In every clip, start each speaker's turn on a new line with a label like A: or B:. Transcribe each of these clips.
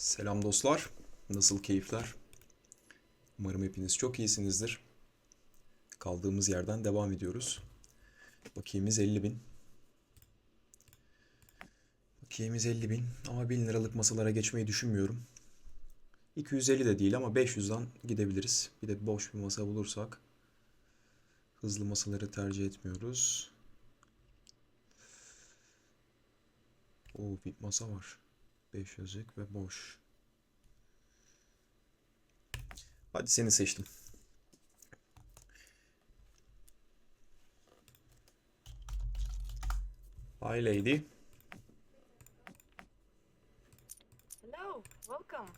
A: Selam dostlar. Nasıl keyifler? Umarım hepiniz çok iyisinizdir. Kaldığımız yerden devam ediyoruz. Bakiyemiz 50 bin. Bakiyemiz 50 bin ama 1000 liralık masalara geçmeyi düşünmüyorum. 250 de değil ama 500'den gidebiliriz. Bir de boş bir masa bulursak. Hızlı masaları tercih etmiyoruz. Oo bir masa var. 500'lük ve boş. Hadi seni seçtim. Hi lady.
B: Hello, welcome.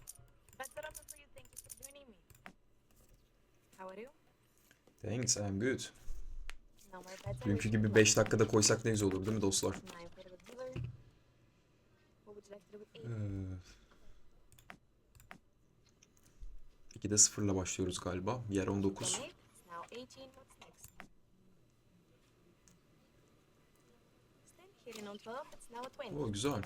B: Better up for you. Thank you for joining me. How are you?
A: Thanks, I'm good. Dünkü gibi 5 dakikada koysak ne güzel olur değil mi dostlar?
B: Nine for the dealer. What would you like to do with eight?
A: Evet. 2'de 0 ile başlıyoruz galiba. Yer 19.
B: From eight, it's now 18. What's next? Stand hitting on 12. It's now a 20.
A: Oo güzel.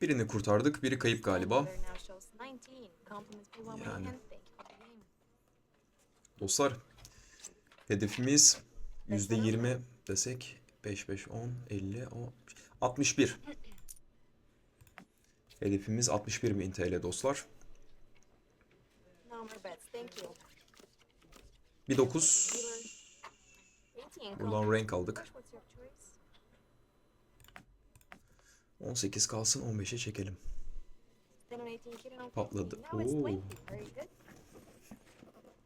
A: Birini kurtardık, biri kayıp galiba.
B: Dealer now shows 19. Compliments for one
A: Yani. Dostlar, hedefimiz %20 desek 5 5 10 50 10 61. Hedefimiz 61 bin TL dostlar. Bir 9.
B: Dealer. 18.
A: Buradan renk aldık.
B: What's your choice?
A: 18 kalsın 15'e çekelim.
B: Then on 18, hitting on
A: Patladı.
B: 15. Now it's
A: Oo.
B: 20. Very good.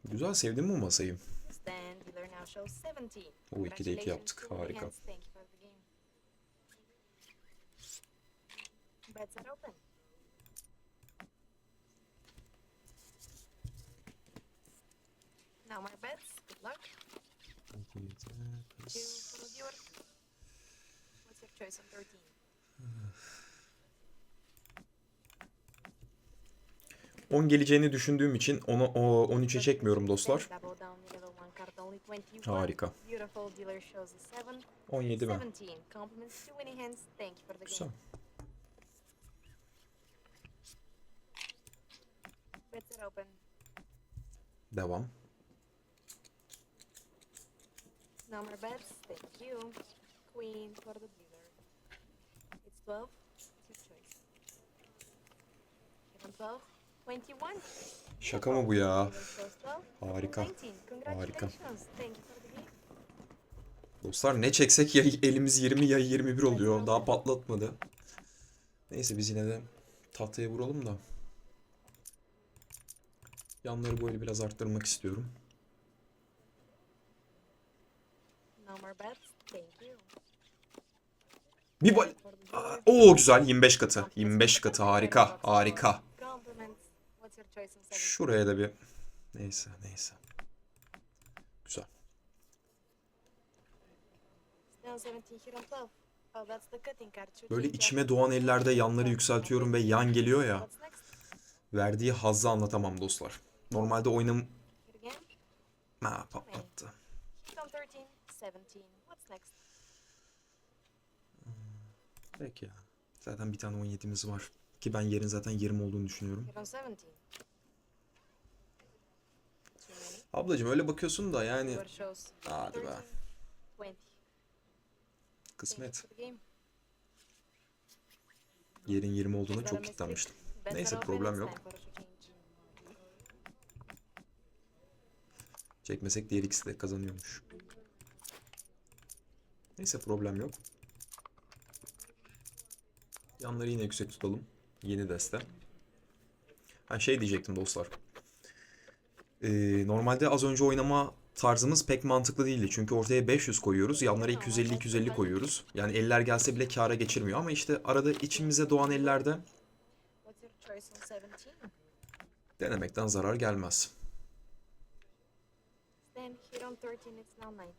A: Güzel sevdim bu masayı.
B: Stand dealer now shows 17.
A: Oo, ikide iki
B: Congratulations,
A: yaptık.
B: two winning
A: Harika.
B: Thank you are open. Now my bets. Good luck. Two for the viewer. What's your choice on 13?
A: On geleceğini düşündüğüm için onu o 13'e çekmiyorum dostlar.
B: Stand double down the other one card, only 21.
A: Harika.
B: Beautiful dealer shows a 7.
A: 17 mi?
B: 17. Compliments, two winning hands. Thank you for the
A: Güzel.
B: Bets are open.
A: Devam.
B: No more bets. Thank you. Queen for the dealer. It's 12. It's your choice. On 12. 21.
A: Şaka mı bu ya?
B: Dealer shows 12.
A: Harika.
B: 19. Congratulations. Thank you for the game.
A: Dostlar ne çeksek ya elimiz 20 ya 21 oluyor. Daha patlatmadı. Neyse biz yine de tahtaya vuralım da. Yanları böyle biraz arttırmak istiyorum. Bir bal... Oo güzel 25 katı. 25 katı harika harika.
B: Compliments. What's your choice on 7?
A: Şuraya da bir... Neyse neyse. Güzel.
B: Down 17 hit on 12. Oh,
A: Böyle içime doğan ellerde yanları yükseltiyorum ve yan geliyor ya. Verdiği hazzı anlatamam dostlar. Normalde oynam... Ha patlattı.
B: Hit on 13. 17. What's next?
A: Peki ya. Zaten bir tane 17'miz var. Ki ben yerin zaten 20 olduğunu düşünüyorum.
B: Hit on 17. Too many.
A: Ablacım öyle bakıyorsun da yani Hadi be.
B: 13, 20.
A: kısmet. Yerin 20 olduğuna çok kitlenmiştim. Neyse problem yok.
B: time for us to change.
A: Çekmesek diğer ikisi de kazanıyormuş. Neyse problem yok. Yanları yine yüksek tutalım. Yeni deste. Ha şey diyecektim dostlar. Ee, normalde az önce oynama tarzımız pek mantıklı değildi. Çünkü ortaya 500 koyuyoruz. Yanlara 250-250 koyuyoruz. Yani eller gelse bile kâra geçirmiyor. Ama işte arada içimize doğan ellerde
B: What's your choice on 17?
A: denemekten zarar gelmez.
B: Then hit on 13. It's now 19.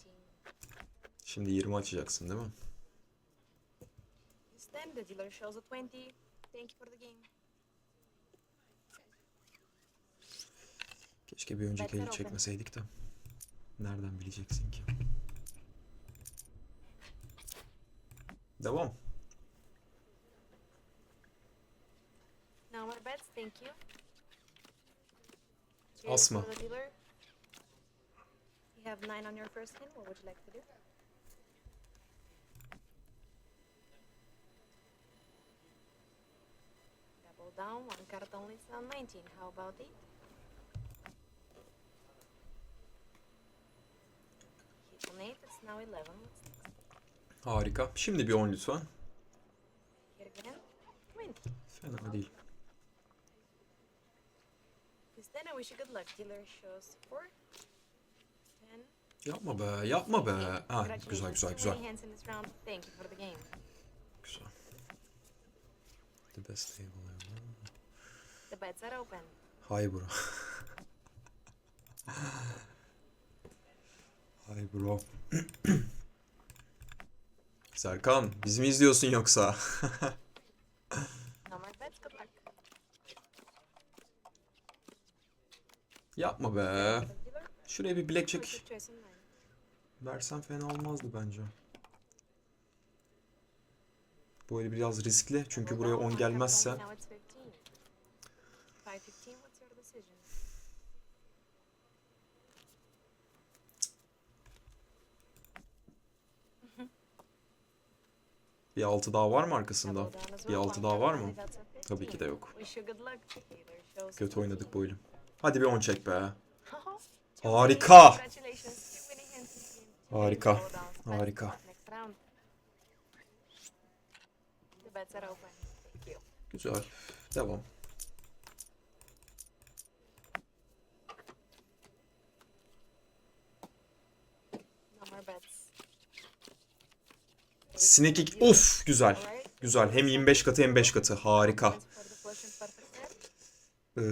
A: Şimdi 20 açacaksın değil mi?
B: Stand the dealer shows a 20. Thank you for the game.
A: Keşke bir önceki eli çekmeseydik de. Nereden bileceksin ki? Devam.
B: more bets, thank you.
A: Asma.
B: You have nine on your first hand. What would you like to do? Double down, one card only, it's now 19. How about it? Hit on 8, it's now 11. What's next?
A: Harika. Şimdi bir 10 lütfen.
B: Here again. Queen.
A: Fena değil.
B: I wish you good luck. Dealer shows 4, 10,
A: Yapma be, yapma be. Ha, güzel güzel güzel. Güzel. The best table ever.
B: The bets are open.
A: Hay bro. Hay bro. Serkan, bizi mi izliyorsun yoksa? Yapma be. Şuraya bir blackjack versen fena olmazdı bence. Bu el biraz riskli çünkü buraya
B: down,
A: 10
B: one card
A: gelmezse
B: only, now it's 15. 5, 15, what's your decision?
A: bir altı daha var mı arkasında? Bir altı daha var mı? Tabii ki de
B: 15.
A: yok. Kötü oynadık
B: 14.
A: bu oyunu. Hadi bir 10 çek be. Harika. Harika. Harika. Güzel. Devam.
B: No more bets.
A: Sinek ik- Of güzel. Güzel. Hem 25 katı hem 5 katı. Harika. Ee,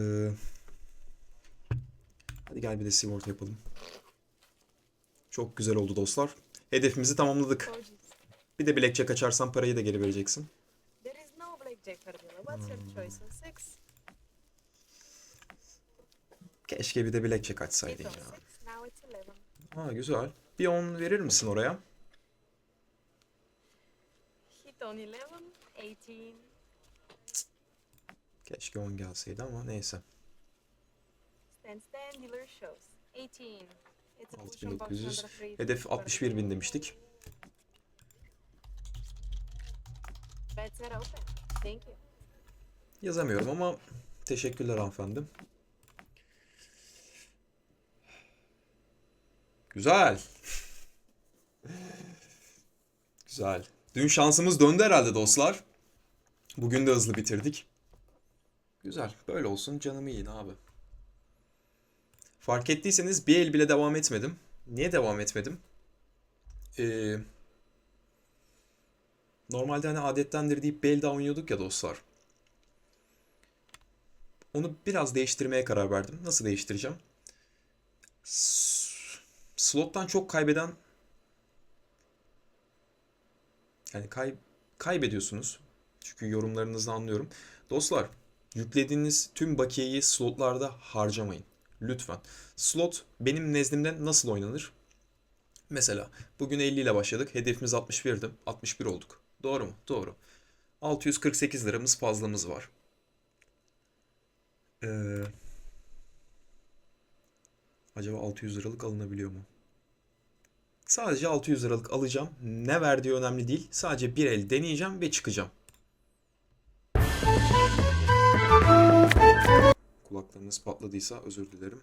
A: gel bir de sigorta yapalım. Çok güzel oldu dostlar. Hedefimizi tamamladık. Bir de blackjack açarsan parayı da geri vereceksin. Keşke bir de blackjack açsaydın ya. Ha güzel. Bir 10 verir misin oraya? Keşke 10 gelseydi ama neyse.
B: Stand stand. Dealer shows. Eighteen. It's a push on box
A: 6900.
B: number three.
A: Hedef
B: for the
A: 61 bin demiştik. Yazamıyorum ama teşekkürler hanımefendi. Güzel. Güzel. Dün şansımız döndü herhalde dostlar. Bugün de hızlı bitirdik. Güzel. Böyle olsun canımı yiyin abi. Fark ettiyseniz bir el bile devam etmedim. Niye devam etmedim? Ee, normalde hani adettendir deyip bir el daha oynuyorduk ya dostlar. Onu biraz değiştirmeye karar verdim. Nasıl değiştireceğim? Slottan çok kaybeden yani kay kaybediyorsunuz. Çünkü yorumlarınızı anlıyorum. Dostlar, yüklediğiniz tüm bakiyeyi slotlarda harcamayın. Lütfen. Slot benim nezdimde nasıl oynanır? Mesela bugün 50 ile başladık. Hedefimiz 61'di. 61 olduk. Doğru mu? Doğru. 648 liramız fazlamız var. Ee, acaba 600 liralık alınabiliyor mu? Sadece 600 liralık alacağım. Ne verdiği önemli değil. Sadece bir el deneyeceğim ve çıkacağım. Kulaklarınız patladıysa özür dilerim.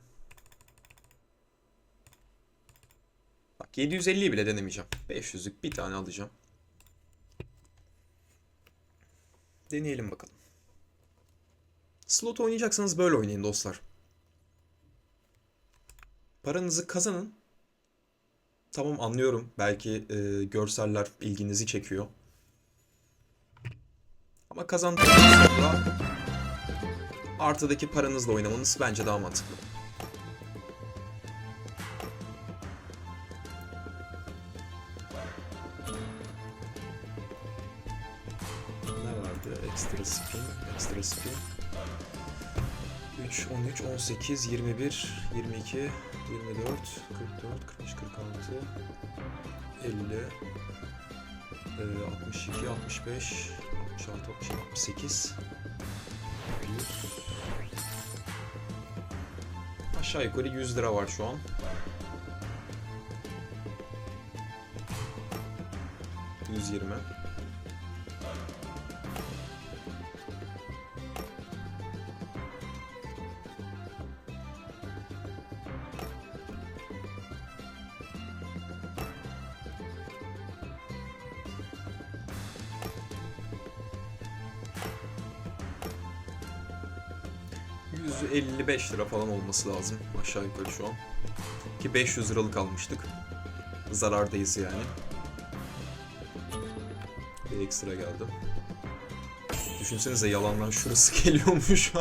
A: Bak 750'yi bile denemeyeceğim. 500'lük bir tane alacağım. Deneyelim bakalım. Slot oynayacaksanız böyle oynayın dostlar. Paranızı kazanın. Tamam anlıyorum. Belki e, görseller ilginizi çekiyor. Ama kazandıktan sonra artıdaki paranızla oynamanız bence daha mantıklı. Ne vardı? Extra spin, extra spin. 3, 13, 18, 21, 22, 24, 44, 45, 46, 50, e, 62, 65, 66, 67, 68, 100, Aşağı yukarı 100 lira var şu an. Yüz yirmi. ...155 lira falan olması lazım aşağı yukarı şu an. Ki 500 liralık almıştık. Zarardayız yani. Bir ekstra geldi. Düşünsenize yalandan şurası geliyormuş.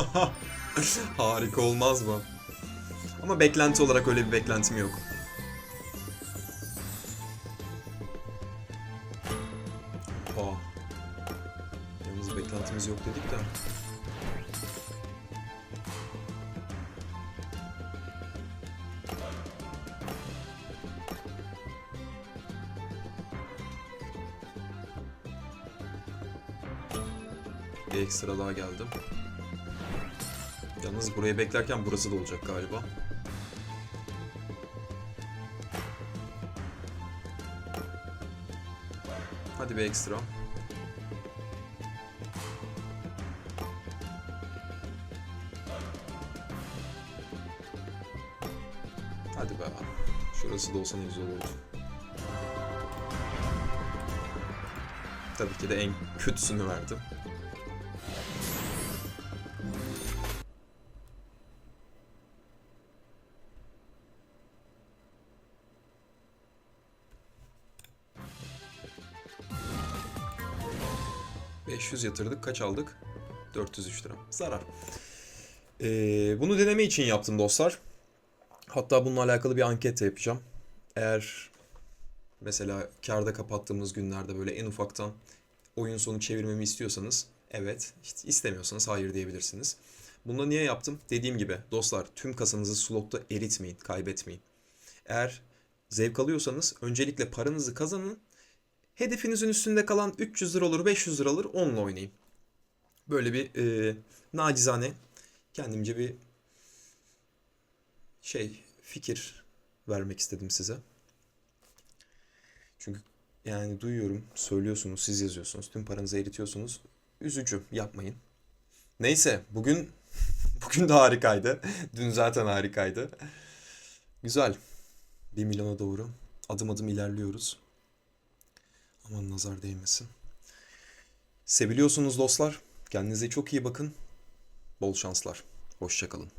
A: Harika olmaz mı? Ama beklenti olarak öyle bir beklentim yok. Bir ekstra daha geldi. Yalnız burayı beklerken burası da olacak galiba. Hadi bir ekstra. Hadi be. Şurası da olsa ne güzel olurdu. Tabii ki de en kötüsünü verdim. ...500 yatırdık. Kaç aldık? 403 lira. Zarar. Ee, bunu deneme için yaptım dostlar. Hatta bununla alakalı bir anket de yapacağım. Eğer mesela karda kapattığımız günlerde böyle en ufaktan oyun sonu çevirmemi istiyorsanız evet, istemiyorsanız hayır diyebilirsiniz. Bunu niye yaptım? Dediğim gibi dostlar tüm kasanızı slotta eritmeyin, kaybetmeyin. Eğer zevk alıyorsanız öncelikle paranızı kazanın. Hedefinizin üstünde kalan 300 lira olur, 500 lira olur onunla oynayın. Böyle bir e, nacizane kendimce bir şey fikir vermek istedim size. Çünkü yani duyuyorum, söylüyorsunuz, siz yazıyorsunuz, tüm paranızı eritiyorsunuz. Üzücü, yapmayın. Neyse, bugün bugün de harikaydı. Dün zaten harikaydı. Güzel. 1 milyona doğru adım adım ilerliyoruz. Aman nazar değmesin. Seviliyorsunuz dostlar. Kendinize çok iyi bakın. Bol şanslar. Hoşçakalın.